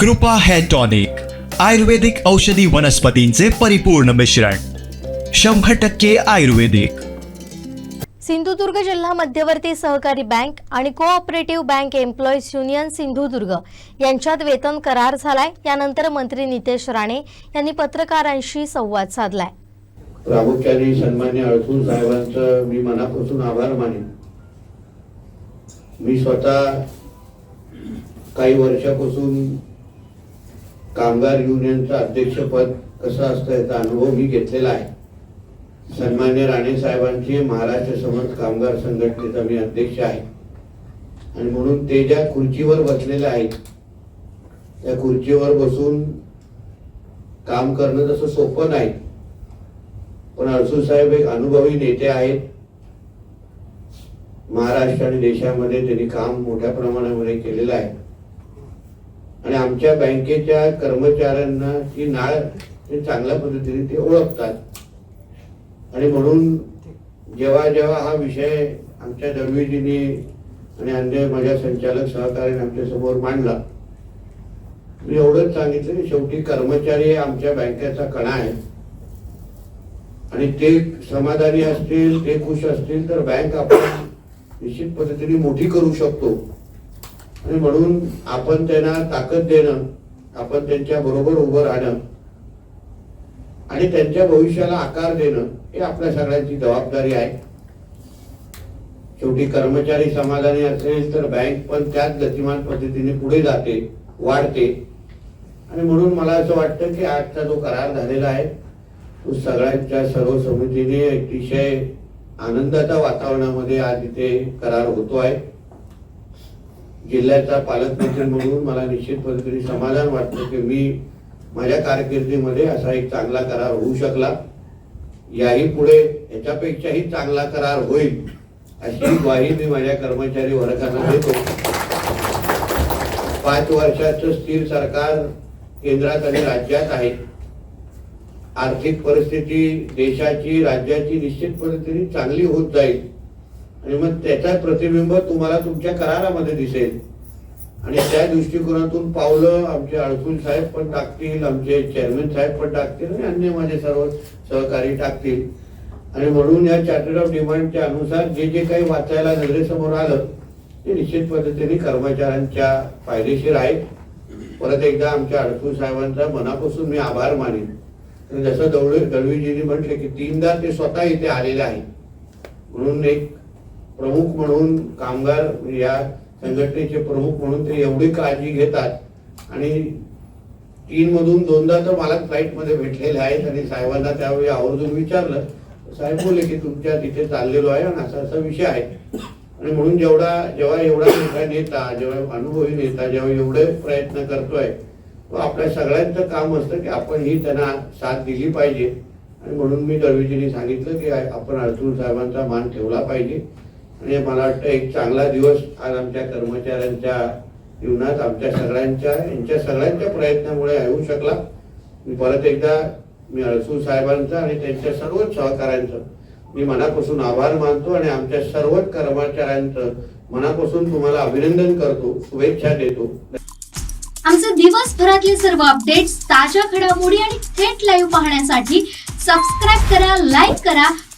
कृपा hair tonic आयुर्वेदिक औषधी वनस्पतींचे परिपूर्ण मिश्रण शंभर टक्के आयुर्वेदिक. सिंधुदुर्ग जिल्हा मध्यवर्ती सहकारी बँक आणि cooperative bank employees union Sindhudurg यांच्यात वेतन करार झालाय. यानंतर मंत्री नितेश राणे यांनी पत्रकारांशी संवाद साधलाय. प्रामुख्याने सन्मान्य अडसूळ साहेबांचं मी मनापासून आभार मानेन. मी स्वतः काही वर्षापासून कामगार युनियनचं अध्यक्षपद कसं असतं याचा अनुभव मी घेतलेला आहे. सन्मान्य राणे साहेबांचे महाराष्ट्र समज कामगार संघटनेचा मी अध्यक्ष आहे. आणि म्हणून ते ज्या खुर्चीवर बसलेले आहेत त्या खुर्चीवर बसून काम करणं तसं सोपं नाही. पण अडसूळ साहेब एक अनुभवी नेते आहेत. महाराष्ट्र आणि देशामध्ये त्यांनी काम मोठ्या प्रमाणामध्ये केलेलं आहे. आणि आमच्या बँकेच्या कर्मचाऱ्यांना ती नाळ ते चांगल्या पद्धतीने ते ओळखतात. आणि म्हणून जेव्हा जेव्हा हा विषय आमच्या दळवीजींनी आणि अन्य माझ्या संचालक सहकार्याने आमच्यासमोर मांडला मी एवढंच सांगितलं की शेवटी कर्मचारी आमच्या बँकेचा कणा आहे. आणि ते समाधानी असतील ते खुश असतील तर बँक आपण निश्चित पद्धतीने मोठी करू शकतो. आणि म्हणून आपण त्यांना ताकद देणं आपण त्यांच्या बरोबर उभं राहणं आणि त्यांच्या भविष्याला आकार देणं हे आपल्या सगळ्यांची जबाबदारी आहे. शेवटी कर्मचारी समाधानी असेल तर बँक पण त्याच गतिमान पद्धतीने पुढे जाते वाढते. आणि म्हणून मला असं वाटतं की आजचा जो करार झालेला आहे तो सगळ्यांच्या सर्व समितीने अतिशय आनंदाच्या वातावरणामध्ये आज इथे करार होतो आहे जिल्ह्याचा पालकमंत्री म्हणून मला निश्चित पद्धतीने समाधान वाटतं की मी माझ्या कारकिर्दीमध्ये असा एक चांगला करार होऊ शकला. याही पुढे याच्यापेक्षाही चांगला करार होईल अशी ग्वाही मी माझ्या कर्मचारी वर्गांना देतो. पाच वर्षाचं स्थिर सरकार केंद्रात आणि राज्यात आहे. आर्थिक परिस्थिती देशाची राज्याची निश्चित पद्धतीने चांगली होत जाईल. आणि मग त्याचा प्रतिबिंब तुम्हाला तुमच्या करारामध्ये दिसेल. आणि त्या दृष्टिकोनातून पावलं आमचे अडसूल साहेब पण टाकतील आमचे चेअरमॅन साहेब पण टाकतील आणि अन्य माझे सर्व सहकारी टाकतील. आणि म्हणून या चार्टर्ड ऑफ डिमांडच्या अनुसार जे जे काही वाचायला नजरेसमोर आलं ते निश्चित पद्धतीने कर्मचाऱ्यांच्या फायदेशीर आहे परत एकदा आमच्या अडकुल साहेबांचा मनापासून मी आभार मानेन. जसं दवळे दळवीजींनी म्हटले की तीनदा ते स्वतः इथे आलेले आहेत म्हणून एक प्रमुख म्हणून कामगार या संघटनेचे प्रमुख म्हणून ते एवढी काळजी घेतात. आणि तीन मधून दोनदा तर मला फ्लाईटमध्ये भेटलेले आहेत आणि साहेबांना त्यावेळी आवर्जून विचारलं. साहेब बोलले की तुमच्या तिथे चाललेलो आहे आणि असा असा विषय आहे. आणि म्हणून जेवढा जेव्हा एवढा मोठा नेता जेव्हा अनुभवी नेता जेव्हा एवढे प्रयत्न करतोय तो आपल्या सगळ्यांचं काम असतं की आपण ही त्यांना साथ दिली पाहिजे. आणि म्हणून मी दळवीजींनी सांगितलं की आपण अर्जुन साहेबांचा मान ठेवला पाहिजे. आणि मला वाटतं एक चांगला दिवस आज आमच्या कर्मचाऱ्यांच्या जीवनात आमच्या सगळ्यांच्या यांच्या सगळ्यांच्या प्रयत्नामुळे येऊ शकला. मी परत एकदा मी अडसूळ साहेबांचा आणि त्यांच्या सर्वच सहकाऱ्यांचं मी मनापासून आभार मानतो आणि आमच्या सर्वच कर्मचाऱ्यांचं मनापासून तुम्हाला अभिनंदन करतो शुभेच्छा देतो. आमचे दिवसभरातले सर्व अपडेट्स ताज्या घडामोडी आणि थेट लाईव्ह पाहण्यासाठी सबस्क्राईब करा लाईक करा